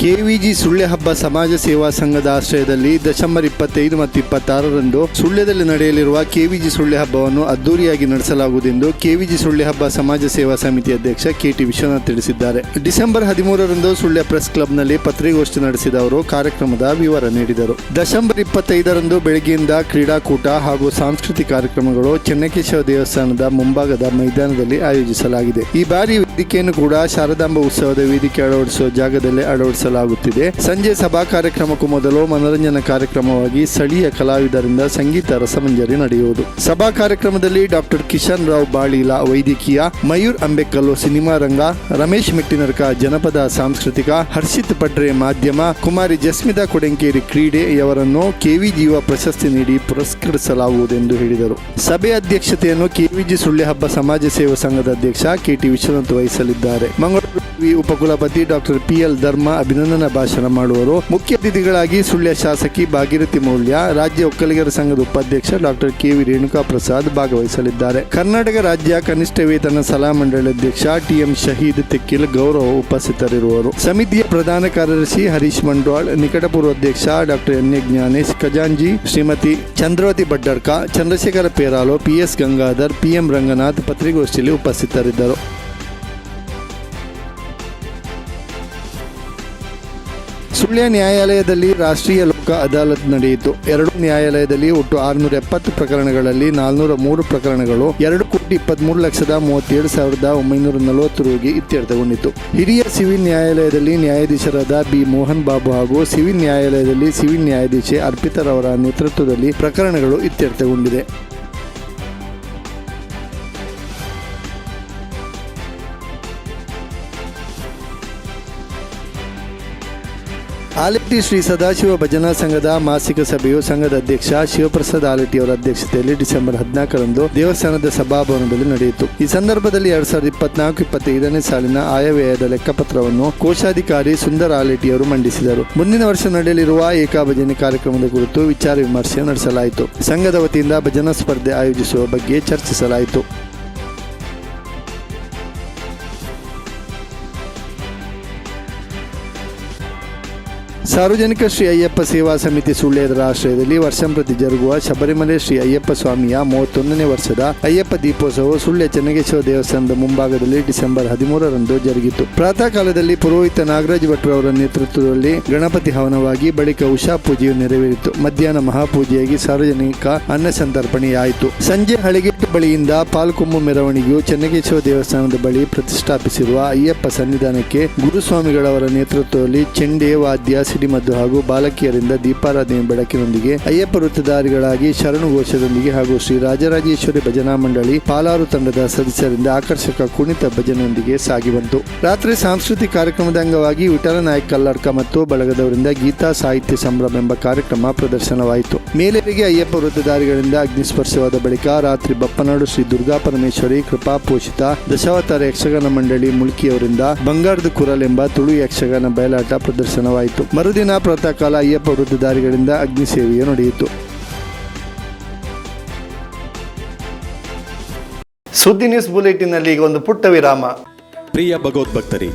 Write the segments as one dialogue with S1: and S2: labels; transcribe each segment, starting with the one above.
S1: KVG Sullia ಹಬ್ಬ ಸಮಾಜ ಸೇವಾ ಸಂಘದ ಆಶ್ರಯದಲ್ಲಿ ಡಿಸೆಂಬರ್ ಇಪ್ಪತ್ತೈದು ಮತ್ತು ಇಪ್ಪತ್ತಾರರಂದು ಸುಳ್ಯದಲ್ಲಿ ನಡೆಯಲಿರುವ ಕೆವಿಜಿ ಸುಳ್ಯ ಹಬ್ಬವನ್ನು ಅದ್ದೂರಿಯಾಗಿ ನಡೆಸಲಾಗುವುದೆಂದು ಕೆವಿಜಿ ಸುಳ್ಯ ಹಬ್ಬ ಸಮಾಜ ಸೇವಾ ಸಮಿತಿ ಅಧ್ಯಕ್ಷ ಕೆಟಿ ವಿಶ್ವನಾಥ್ ತಿಳಿಸಿದ್ದಾರೆ. ಡಿಸೆಂಬರ್ ಹದಿಮೂರರಂದು ಸುಳ್ಯ ಪ್ರೆಸ್ ಕ್ಲಬ್ನಲ್ಲಿ ಪತ್ರಿಕಾಗೋಷ್ಠಿ ನಡೆಸಿದ ಅವರು ಕಾರ್ಯಕ್ರಮದ ವಿವರ ನೀಡಿದರು. ಡಿಸೆಂಬರ್ ಇಪ್ಪತ್ತೈದರಂದು ಬೆಳಗ್ಗೆಯಿಂದ ಕ್ರೀಡಾಕೂಟ ಹಾಗೂ ಸಾಂಸ್ಕೃತಿಕ ಕಾರ್ಯಕ್ರಮಗಳು ಚೆನ್ನಕೇಶವ ದೇವಸ್ಥಾನದ ಮುಂಭಾಗದ ಮೈದಾನದಲ್ಲಿ ಆಯೋಜಿಸಲಾಗಿದೆ. ಈ ಬಾರಿ ವೇದಿಕೆಯನ್ನು ಕೂಡ ಶಾರದಾಂಬ ಉತ್ಸವದ ವೇದಿಕೆ ಅಳವಡಿಸುವ ಜಾಗದಲ್ಲೇ ಅಳವಡಿಸಲಾಗುತ್ತಿದೆ. ಸಂಜೆ ಸಭಾ ಕಾರ್ಯಕ್ರಮಕ್ಕೂ ಮೊದಲು ಮನೋರಂಜನಾ ಕಾರ್ಯಕ್ರಮವಾಗಿ ಸ್ಥಳೀಯ ಕಲಾವಿದರಿಂದ ಸಂಗೀತ ರಸಮಂಜರಿ ನಡೆಯುವುದು. ಸಭಾ ಕಾರ್ಯಕ್ರಮದಲ್ಲಿ ಡಾಕ್ಟರ್ ಕಿಶನ್ ರಾವ್ ಬಾಳೀಲ, ವೈದ್ಯಕೀಯ, ಮಯೂರ್ ಅಂಬೇಕಲ್ಲು ಸಿನಿಮಾ ರಂಗ, ರಮೇಶ್ ಮೆಟ್ಟಿನರ್ಕ ಜನಪದ ಸಾಂಸ್ಕೃತಿಕ, ಹರ್ಷಿತ್ ಪಡ್ರೆ ಮಾಧ್ಯಮ, ಕುಮಾರಿ ಜಸ್ಮಿತಾ ಕೊಡೆಂಕೇರಿ ಕ್ರೀಡೆ ಇವರನ್ನು ಕೆವಿ ಜೀವ ಪ್ರಶಸ್ತಿ ನೀಡಿ ಪುರಸ್ಕರಿಸಲಾಗುವುದೆಂದು ಹೇಳಿದರು. ಸಭೆ ಅಧ್ಯಕ್ಷತೆಯನ್ನು ಕೆವಿಜಿ ಸುಳ್ಳಿ ಹಬ್ಬ ಸಮಾಜ ಸೇವಾ ಸಂಘದ ಅಧ್ಯಕ್ಷ ಕೆಟಿ ವಿಶ್ವನಾಥ್ ವಹಿಸಲಿದ್ದಾರೆ ಮಂಗಳೂರು ಉಪಕುಲಪತಿ ಡಾಕ್ಟರ್ ಪಿ ಎಲ್ ಧರ್ಮ ಅಭಿನಂದನಾ ಭಾಷಣ ಮಾಡುವರು. ಮುಖ್ಯ ಅತಿಥಿಗಳಾಗಿ ಸುಳ್ಯ ಶಾಸಕಿ ಭಾಗೀರಥಿ ಮೌಲ್ಯ, ರಾಜ್ಯ ಒಕ್ಕಲಿಗರ ಸಂಘದ ಉಪಾಧ್ಯಕ್ಷ doctor K. V. Renuka Prasad ಭಾಗವಹಿಸಲಿದ್ದಾರೆ. ಕರ್ನಾಟಕ ರಾಜ್ಯ ಕನಿಷ್ಠ ವೇತನ ಸಲಹಾ ಮಂಡಳಿ ಅಧ್ಯಕ್ಷ ಟಿಎಂ ಶಹೀದ್ ತೆಕ್ಕಿಲ್ ಗೌರವ ಉಪಸ್ಥಿತರಿರುವರು. ಸಮಿತಿಯ ಪ್ರಧಾನ ಕಾರ್ಯದರ್ಶಿ ಹರೀಶ್ ಮಂಡ್ವಾಳ್, ನಿಕಟಪೂರ್ವ ಅಧ್ಯಕ್ಷ ಡಾಕ್ಟರ್ ಎನ್. ಎ. ಜ್ಞಾನೇಶ್ ಖಜಾಂಜಿ, ಶ್ರೀಮತಿ ಚಂದ್ರವತಿ ಭಡ್ಡರ್ಕ ಚಂದ್ರಶೇಖರ ಪೇರಾಲು ಪಿಎಸ್ ಗಂಗಾಧರ್ ಪಿಎಂ ರಂಗನಾಥ್ ಪತ್ರಿಕೋಷ್ಠಿಯಲ್ಲಿ ಉಪಸ್ಥಿತರಿದ್ದರು. ಸುಳ್ಯ ನ್ಯಾಯಾಲಯದಲ್ಲಿ ರಾಷ್ಟ್ರೀಯ ಲೋಕ ಅದಾಲತ್ ನಡೆಯಿತು. ಎರಡು ನ್ಯಾಯಾಲಯದಲ್ಲಿ ಒಟ್ಟು ಆರುನೂರ ಎಪ್ಪತ್ತು ಪ್ರಕರಣಗಳಲ್ಲಿ ನಾಲ್ನೂರ ಮೂರು ಪ್ರಕರಣಗಳು ಎರಡು ಕೋಟಿ ಇಪ್ಪತ್ಮೂರು ಲಕ್ಷದ ಮೂವತ್ತೇಳು ಸಾವಿರದ ಒಂಬೈನೂರ ನಲವತ್ತು ರೋಗಿ ಇತ್ಯರ್ಥಗೊಂಡಿತು. ಹಿರಿಯ ಸಿವಿಲ್ ನ್ಯಾಯಾಲಯದಲ್ಲಿ ನ್ಯಾಯಾಧೀಶರಾದ ಬಿ ಮೋಹನ್ ಬಾಬು ಹಾಗೂ ಸಿವಿಲ್ ನ್ಯಾಯಾಲಯದಲ್ಲಿ ಸಿವಿಲ್ ನ್ಯಾಯಾಧೀಶೆ ಅರ್ಪಿತರವರ ನೇತೃತ್ವದಲ್ಲಿ ಪ್ರಕರಣಗಳು ಇತ್ಯರ್ಥಗೊಂಡಿದೆ. ಆಲೆಟ್ಟಿ ಶ್ರೀ ಸದಾಶಿವ ಭಜನಾ ಸಂಘದ ಮಾಸಿಕ ಸಭೆಯು ಸಂಘದ ಅಧ್ಯಕ್ಷ ಶಿವಪ್ರಸಾದ್ ಆಲೆಟ್ಟಿ ಅವರ ಅಧ್ಯಕ್ಷತೆಯಲ್ಲಿ ಡಿಸೆಂಬರ್ ಹದಿನಾಲ್ಕರಂದು ದೇವಸ್ಥಾನದ ಸಭಾಭವನದಲ್ಲಿ ನಡೆಯಿತು. ಈ ಸಂದರ್ಭದಲ್ಲಿ ಎರಡ್ ಸಾವಿರದ ಇಪ್ಪತ್ನಾಲ್ಕು, ಇಪ್ಪತ್ತೈದನೇ ಸಾಲಿನ ಆಯವ್ಯಯದ ಲೆಕ್ಕಪತ್ರವನ್ನು ಕೋಶಾಧಿಕಾರಿ ಸುಂದರ್ ಆಲೆಟ್ಟಿ ಅವರು ಮಂಡಿಸಿದರು. ಮುಂದಿನ ವರ್ಷ ನಡೆಯಲಿರುವ ಏಕಾಭಜನೆ ಕಾರ್ಯಕ್ರಮದ ಕುರಿತು ವಿಚಾರ ವಿಮರ್ಶೆ ನಡೆಸಲಾಯಿತು. ಸಂಘದ ವತಿಯಿಂದ ಭಜನಾ ಸ್ಪರ್ಧೆ ಆಯೋಜಿಸುವ ಬಗ್ಗೆ ಚರ್ಚಿಸಲಾಯಿತು. ಸಾರ್ವಜನಿಕ ಶ್ರೀ ಅಯ್ಯಪ್ಪ ಸೇವಾ ಸಮಿತಿ ಸುಳ್ಯದರ ಆಶ್ರಯದಲ್ಲಿ ವರ್ಷಂಪ್ರತಿ ಜರುಗುವ ಶಬರಿಮಲೆ ಶ್ರೀ ಅಯ್ಯಪ್ಪ ಸ್ವಾಮಿಯ ಮೂವತ್ತೊಂದನೇ ವರ್ಷದ ಅಯ್ಯಪ್ಪ ದೀಪೋತ್ಸವವು ಸುಳ್ಯ ಚೆನ್ನಗೇಶ್ವರ ದೇವಸ್ಥಾನದ ಮುಂಭಾಗದಲ್ಲಿ ಡಿಸೆಂಬರ್ ಹದಿಮೂರರಂದು ಜರುಗಿತು. ಪ್ರಾತಃ ಕಾಲದಲ್ಲಿ ಪುರೋಹಿತ ನಾಗರಾಜ್ ಭಟ್ರು ಅವರ ನೇತೃತ್ವದಲ್ಲಿ ಗಣಪತಿ ಹವನವಾಗಿ ಬಳಿಕ ಉಷಾ ಪೂಜೆಯು ನೆರವೇರಿತು. ಮಧ್ಯಾಹ್ನ ಮಹಾಪೂಜೆಯಾಗಿ ಸಾರ್ವಜನಿಕ ಅನ್ನ ಸಂತರ್ಪಣೆಯಾಯಿತು. ಸಂಜೆ ಹಳಿಗೆಟ್ಟು ಬಳಿಯಿಂದ ಪಾಲ್ಕೊಂಬು ಮೆರವಣಿಗೆಯು ಚೆನ್ನಗೇಶ್ವರ ದೇವಸ್ಥಾನದ ಬಳಿ ಪ್ರತಿಷ್ಠಾಪಿಸಿರುವ ಅಯ್ಯಪ್ಪ ಸನ್ನಿಧಾನಕ್ಕೆ ಗುರುಸ್ವಾಮಿಗಳವರ ನೇತೃತ್ವದಲ್ಲಿ ಚೆಂಡೆ ವಾದ್ಯ ಸಿಡಿಮದ್ದು ಹಾಗೂ ಬಾಲಕಿಯರಿಂದ ದೀಪಾರಾಧನೆ ಬೆಳಕಿನೊಂದಿಗೆ ಅಯ್ಯಪ್ಪ ವೃತ್ತಧಾರಿಗಳಾಗಿ ಶರಣು ಘೋಷದೊಂದಿಗೆ ಹಾಗೂ ಶ್ರೀ ರಾಜರಾಜೇಶ್ವರಿ ಭಜನಾ ಮಂಡಳಿ ಪಾಲಾರು ತಂಡದ ಸದಸ್ಯರಿಂದ ಆಕರ್ಷಕ ಕುಣಿತ ಭಜನೆಯೊಂದಿಗೆ ಸಾಗಿ ಬಂತು. ರಾತ್ರಿ ಸಾಂಸ್ಕೃತಿಕ ಕಾರ್ಯಕ್ರಮದ ಅಂಗವಾಗಿ ವಿಠಲ ನಾಯಕ್ ಕಲ್ಲಡ್ಕ ಮತ್ತು ಬಳಗದವರಿಂದ ಗೀತಾ ಸಾಹಿತ್ಯ ಸಂಭ್ರಮ ಎಂಬ ಕಾರ್ಯಕ್ರಮ ಪ್ರದರ್ಶನವಾಯಿತು. ಮೇಲೆರಿಗೆ ಅಯ್ಯಪ್ಪ ವೃತ್ತಧಾರಿಗಳಿಂದ ಅಗ್ನಿಸ್ಪರ್ಶವಾದ ಬಳಿಕ ರಾತ್ರಿ ಬಪ್ಪನಾಡು ಶ್ರೀ ದುರ್ಗಾ ಪರಮೇಶ್ವರಿ ಕೃಪಾ ಪೋಷಿತ ದಶಾವತಾರ ಯಕ್ಷಗಾನ ಮಂಡಳಿ ಮುಲ್ಕಿಯವರಿಂದ ಬಂಗಾರದ ಕುರಲ್ ಎಂಬ ತುಳು ಯಕ್ಷಗಾನ ಬಯಲಾಟ ಪ್ರದರ್ಶನವಾಯಿತು. ಮರುದಿನ ಪ್ರಾತಃ ಕಾಲ ಅಯ್ಯಪ್ಪ ವೃದ್ಧಧಾರಿಗಳಿಂದ ಅಗ್ನಿ ಸೇವೆಯು ನಡೆಯಿತು. ಸುದ್ದಿ ನ್ಯೂಸ್ ಬುಲೆಟಿನ್ನಲ್ಲಿ ಈಗ ಒಂದು ಪುಟ್ಟ ವಿರಾಮ.
S2: ಪ್ರಿಯ ಭಗವದ್ಭಕ್ತರೇ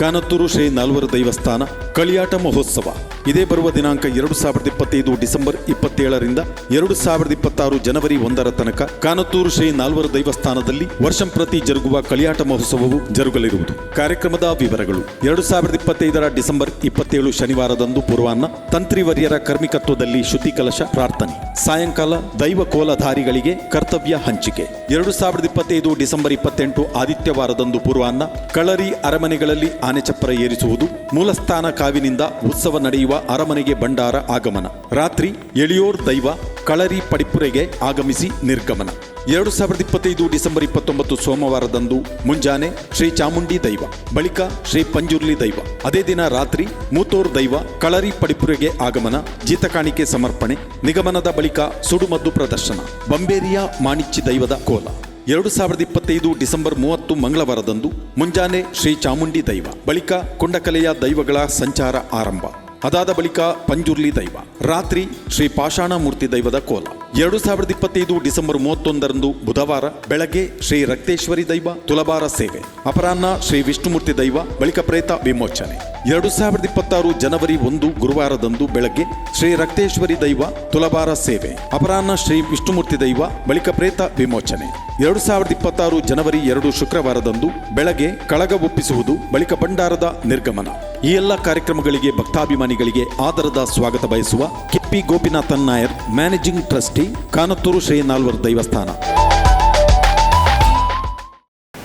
S2: ಕಾನತ್ತೂರು ಶ್ರೀ ನಾಲ್ವರು ದೈವಸ್ಥಾನ ಕಳಿಯಾಟ ಮಹೋತ್ಸವ. ಇದೇ ಬರುವ ದಿನಾಂಕ ಎರಡು ಸಾವಿರದ ಇಪ್ಪತ್ತೈದು ಡಿಸೆಂಬರ್ ಇಪ್ಪತ್ತೇಳರಿಂದ ಎರಡು ಸಾವಿರದ ಇಪ್ಪತ್ತಾರು ಜನವರಿ ಒಂದರ ತನಕ ಕಾನತ್ತೂರು ಶ್ರೀ ನಾಲ್ವರ ದೈವಸ್ಥಾನದಲ್ಲಿ ವರ್ಷಂಪ್ರತಿ ಜರುಗುವ ಕಳಿಯಾಟ ಮಹೋತ್ಸವವು ಜರುಗಲಿರುವುದು. ಕಾರ್ಯಕ್ರಮದ ವಿವರಗಳು. ಎರಡು ಸಾವಿರದ ಇಪ್ಪತ್ತೈದರ ಡಿಸೆಂಬರ್ ಇಪ್ಪತ್ತೇಳು ಶನಿವಾರದಂದು ಪೂರ್ವಾಹ್ನ ತಂತ್ರಿವರ್ಯರ ಕರ್ಮಿಕತ್ವದಲ್ಲಿ ಶುದ್ಧಿ ಕಲಶ ಪ್ರಾರ್ಥನೆ. ಸಾಯಂಕಾಲ ದೈವ ಕೋಲಧಾರಿಗಳಿಗೆ ಕರ್ತವ್ಯ ಹಂಚಿಕೆ. ಎರಡು ಸಾವಿರದ ಇಪ್ಪತ್ತೈದು ಡಿಸೆಂಬರ್ ಇಪ್ಪತ್ತೆಂಟು ಆದಿತ್ಯವಾರದಂದು ಪೂರ್ವಾಹ್ನ ಕಳರಿ ಅರಮನೆಗಳಲ್ಲಿ ಆನೆಚಪ್ಪರ ಏರಿಸುವುದು ಮೂಲಸ್ಥಾನ ಕಾವಿನಿಂದ ಉತ್ಸವ ನಡೆಯುವ ಅರಮನೆಗೆ ಭಂಡಾರ ಆಗಮನ. ರಾತ್ರಿ ಎಳಿಯೋರ್ ದೈವ ಕಳರಿ ಪಡಿಪುರೆಗೆ ಆಗಮಿಸಿ ನಿರ್ಗಮನ. ಎರಡು ಸಾವಿರದ ಇಪ್ಪತ್ತೈದು ಡಿಸೆಂಬರ್ ಇಪ್ಪತ್ತೊಂಬತ್ತು ಸೋಮವಾರದಂದು ಮುಂಜಾನೆ ಶ್ರೀ ಚಾಮುಂಡಿ ದೈವ, ಬಳಿಕ ಶ್ರೀ ಪಂಜುರ್ಲಿ ದೈವ. ಅದೇ ದಿನ ರಾತ್ರಿ ಮೂತೋರ್ ದೈವ ಕಳರಿ ಪಡಿಪುರೆಗೆ ಆಗಮನ, ಜೀತಕಾಣಿಕೆ ಸಮರ್ಪಣೆ, ನಿಗಮನದ ಬಳಿಕ ಸುಡುಮದ್ದು ಪ್ರದರ್ಶನ. ಬಂಬೇರಿಯ ಮಾಣಿಚ್ಚಿ ದೈವದ ಕೋಲ. ಎರಡು ಸಾವಿರದ ಇಪ್ಪತ್ತೈದು ಡಿಸೆಂಬರ್ ಮೂವತ್ತು ಮಂಗಳವಾರದಂದು ಮುಂಜಾನೆ ಶ್ರೀ ಚಾಮುಂಡಿ ದೈವ, ಬಳಿಕ ಕೊಂಡಕಲೆಯ ದೈವಗಳ ಸಂಚಾರ ಆರಂಭ. ಅದಾದ ಬಳಿಕ ಪಂಜುರ್ಲಿ ದೈವ. ರಾತ್ರಿ ಶ್ರೀ ಪಾಷಾಣ ಮೂರ್ತಿ ದೈವದ ಕೋಲ. ಎರಡು ಸಾವಿರದ ಇಪ್ಪತ್ತೈದು ಡಿಸೆಂಬರ್ ಮೂವತ್ತೊಂದರಂದು ಬುಧವಾರ ಬೆಳಗ್ಗೆ ಶ್ರೀ ರಕ್ತೇಶ್ವರಿ ದೈವ ತುಲಬಾರ ಸೇವೆ. ಅಪರಾಹ್ನ ಶ್ರೀ ವಿಷ್ಣುಮೂರ್ತಿ ದೈವ ಬಳಿಕ ಪ್ರೇತ ವಿಮೋಚನೆ. ಎರಡು ಸಾವಿರದ ಇಪ್ಪತ್ತಾರು ಜನವರಿ ಒಂದು ಗುರುವಾರದಂದು ಬೆಳಗ್ಗೆ ಶ್ರೀ ರಕ್ತೇಶ್ವರಿ ದೈವ ತುಲಭಾರ ಸೇವೆ. ಅಪರಾಹ್ನ ಶ್ರೀ ವಿಷ್ಣುಮೂರ್ತಿ ದೈವ ಬಳಿಕ ಪ್ರೇತ ವಿಮೋಚನೆ. ಎರಡು ಸಾವಿರದ ಇಪ್ಪತ್ತಾರು ಜನವರಿ ಎರಡು ಶುಕ್ರವಾರದಂದು ಬೆಳಗ್ಗೆ ಕಳಗ ಒಪ್ಪಿಸುವುದು ಬಳಿಕ ಭಂಡಾರದ ನಿರ್ಗಮನ. ಈ ಎಲ್ಲ ಕಾರ್ಯಕ್ರಮಗಳಿಗೆ ಭಕ್ತಾಭಿಮಾನಿಗಳಿಗೆ ಆದರದ ಸ್ವಾಗತ ಬಯಸುವ KP Gopinathan Nair, managing trustee Kanathur Shri ನಾಲ್ವರು ದೈವಸ್ಥಾನ.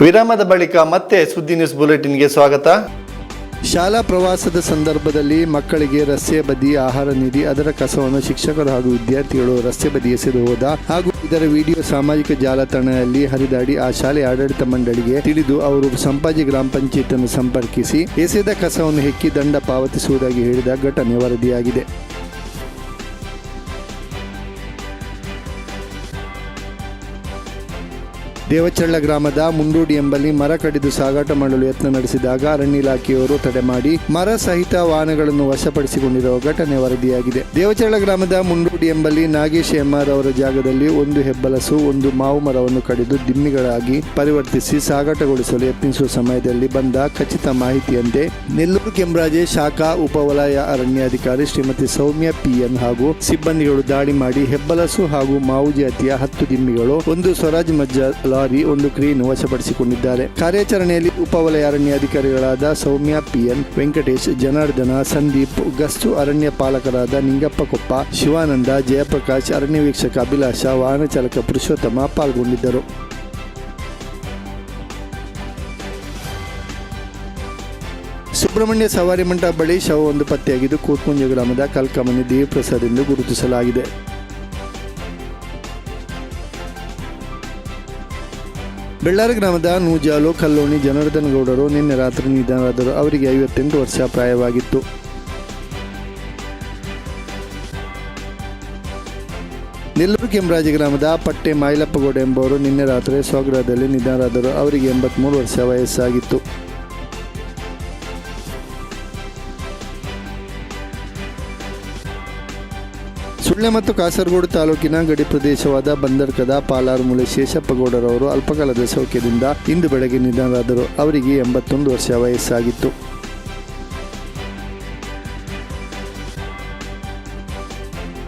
S1: ವಿರಾಮದ ಬಳಿಕ ಮತ್ತೆ ಸುದ್ದಿ ನ್ಯೂಸ್ ಬುಲೆಟಿನ್ಗೆ ಸ್ವಾಗತ. ಶಾಲಾ ಪ್ರವಾಸದ ಸಂದರ್ಭದಲ್ಲಿ ಮಕ್ಕಳಿಗೆ ರಸ್ತೆ ಬದಿ ಆಹಾರ ನೀಡಿ ಅದರ ಕಸವನ್ನು ಶಿಕ್ಷಕರು ಹಾಗೂ ವಿದ್ಯಾರ್ಥಿಗಳು ರಸ್ತೆ ಬದಿ ಎಸೆದು ಹೋದ ಹಾಗೂ ಇದರ ವಿಡಿಯೋ ಸಾಮಾಜಿಕ ಜಾಲತಾಣದಲ್ಲಿ ಹರಿದಾಡಿ ಆ ಶಾಲೆ ಆಡಳಿತ ಮಂಡಳಿಗೆ ತಿಳಿದು ಅವರು ಸಂಪಾಜಿ ಗ್ರಾಮ ಪಂಚಾಯತ್ ಅನ್ನು ಸಂಪರ್ಕಿಸಿ ಎಸೆದ ಕಸವನ್ನು ಹೆಕ್ಕಿ ದಂಡ ಪಾವತಿಸುವುದಾಗಿ ಹೇಳಿದ ಘಟನೆ ವರದಿಯಾಗಿದೆ. ದೇವಚಳ್ಳ ಗ್ರಾಮದ ಮುಂಡೂಡಿ ಎಂಬಲ್ಲಿ ಮರ ಕಡಿದು ಸಾಗಾಟ ಮಾಡಲು ಯತ್ನ ನಡೆಸಿದಾಗ ಅರಣ್ಯ ಇಲಾಖೆಯವರು ತಡೆ ಮಾಡಿ ಮರ ಸಹಿತ ವಾಹನಗಳನ್ನು ವಶಪಡಿಸಿಕೊಂಡಿರುವ ಘಟನೆ ವರದಿಯಾಗಿದೆ. ದೇವಚಳ್ಳ ಗ್ರಾಮದ ಮುಂಡೂಡಿ ಎಂಬಲ್ಲಿ ನಾಗೇಶ್ ಎಂಆರ್ ಅವರ ಜಾಗದಲ್ಲಿ ಒಂದು ಹೆಬ್ಬಲಸು, ಒಂದು ಮಾವು ಮರವನ್ನು ಕಡಿದು ದಿಮ್ಮಿಗಳಾಗಿ ಪರಿವರ್ತಿಸಿ ಸಾಗಾಟಗೊಳಿಸಲು ಯತ್ನಿಸುವ ಸಮಯದಲ್ಲಿ ಬಂದ ಖಚಿತ ಮಾಹಿತಿಯಂತೆ ನೆಲ್ಲೂರು ಕೆಂಬ್ರಾಜೆ ಶಾಖಾ ಉಪವಲಯ ಅರಣ್ಯಾಧಿಕಾರಿ ಶ್ರೀಮತಿ ಸೌಮ್ಯ ಪಿಎನ್ ಹಾಗೂ ಸಿಬ್ಬಂದಿಗಳು ದಾಳಿ ಮಾಡಿ ಹೆಬ್ಬಲಸು ಹಾಗೂ ಮಾವು ಜಾತಿಯ ಹತ್ತು ದಿಮ್ಮಿಗಳು, ಒಂದು ಸ್ವರಾಜ್ ಮಜ್ಜ ಲಾರಿ ಒಂದು ಕ್ರೇನ್ ವಶಪಡಿಸಿಕೊಂಡಿದ್ದಾರೆ. ಕಾರ್ಯಾಚರಣೆಯಲ್ಲಿ ಉಪವಲಯ ಅರಣ್ಯಾಧಿಕಾರಿಗಳಾದ ಸೌಮ್ಯ, ಪಿಎನ್, ವೆಂಕಟೇಶ್, ಜನಾರ್ದನ, ಸಂದೀಪ್, ಗಸ್ತು ಅರಣ್ಯ ಪಾಲಕರಾದ ನಿಂಗಪ್ಪ ಕೊಪ್ಪ, ಶಿವಾನಂದ, ಜಯಪ್ರಕಾಶ್, ಅರಣ್ಯ ವೀಕ್ಷಕ ಅಭಿಲಾಷ, ವಾಹನ ಚಾಲಕ ಪುರುಷೋತ್ತಮ ಪಾಲ್ಗೊಂಡಿದ್ದರು. ಸುಬ್ರಹ್ಮಣ್ಯ ಸವಾರಿ ಮಂಟಪ ಬಳಿ ಶವವೊಂದು ಪತ್ತೆಯಾಗಿದ್ದು, ಕೂತ್ಕುಂಜ ಗ್ರಾಮದ ಕಲ್ಕಮನಿ ದೇವಿಪ್ರಸಾದ್ ಎಂದು ಗುರುತಿಸಲಾಗಿದೆ. ಬೆಳ್ಳಾರಿ ಗ್ರಾಮದ ನೂಜಾಲು ಕಲ್ಲೋಣಿ ಜನಾರ್ದನ ಗೌಡರು ನಿನ್ನೆ ರಾತ್ರಿ ನಿಧನರಾದರು. ಅವರಿಗೆ ಐವತ್ತೆಂಟು ವರ್ಷ ಪ್ರಾಯವಾಗಿತ್ತು. ನೆಲ್ಲೂರು ಕೆಂಬರಾಜ ಗ್ರಾಮದ ಪಟ್ಟೆ ಮಾಯಿಲಪ್ಪಗೌಡ ಎಂಬವರು ನಿನ್ನೆ ರಾತ್ರಿ ಸ್ವಗೃಹದಲ್ಲಿ ನಿಧನರಾದರು. ಅವರಿಗೆ ಎಂಬತ್ಮೂರು ವರ್ಷ ವಯಸ್ಸಾಗಿತ್ತು. ಸುಳ್ಳೆ ಮತ್ತು ಕಾಸರಗೋಡು ತಾಲೂಕಿನ ಗಡಿ ಪ್ರದೇಶವಾದ ಬಂದರ್ಕದ ಪಾಲಾರ್ಮುಲೆ ಶೇಷಪ್ಪಗೌಡರವರು ಅಲ್ಪಕಾಲದ ಸೌಖ್ಯದಿಂದ ಇಂದು ಬೆಳಗ್ಗೆ ನಿಧನರಾದರು. ಅವರಿಗೆ ಎಂಬತ್ತೊಂದು ವರ್ಷ ವಯಸ್ಸಾಗಿತ್ತು.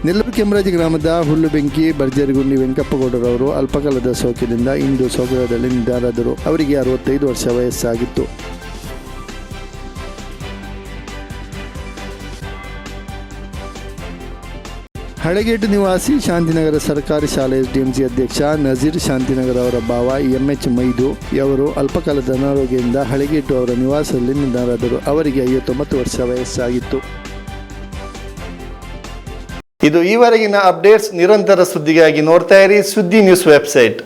S1: ನೆಲ್ಲೂರು ಕೆಂಬರಾಜಿ ಗ್ರಾಮದ ಹುಲ್ಲು ಬೆಂಕಿ ಬರ್ಜರಿಗುಂಡಿ ವೆಂಕಪ್ಪಗೌಡರವರು ಅಲ್ಪಕಾಲದ ಸೌಖ್ಯದಿಂದ ಇಂದು ಸೌಕರ್ಯದಲ್ಲಿ ನಿಧನರಾದರು. ಅವರಿಗೆ ಅರವತ್ತೈದು ವರ್ಷ ವಯಸ್ಸಾಗಿತ್ತು. ಹಳೆಗೇಟು ನಿವಾಸಿ ಶಾಂತಿನಗರ ಸರ್ಕಾರಿ ಶಾಲೆ ಎಸ್ಡಿಎಂಸಿ ಅಧ್ಯಕ್ಷ ನಜೀರ್ ಶಾಂತಿನಗರ ಅವರ ಭಾವ ಎಂಎಚ್ ಮೈದು ಅವರು ಅಲ್ಪಕಾಲದ ಅನಾರೋಗ್ಯದಿಂದ ಹಳೆಗೇಟು ಅವರ ನಿವಾಸದಲ್ಲಿ ನಿಧನರಾದರು. ಅವರಿಗೆ ಐವತ್ತೊಂಬತ್ತು ವರ್ಷ ವಯಸ್ಸಾಗಿತ್ತು. ಇದು ಈವರೆಗಿನ ಅಪ್ಡೇಟ್ಸ್ ನಿರಂತರ ಸುದ್ದಿಗಾಗಿ ನೋಡ್ತಾ ಇರಿ ಸುದ್ದಿ ನ್ಯೂಸ್ ವೆಬ್ಸೈಟ್.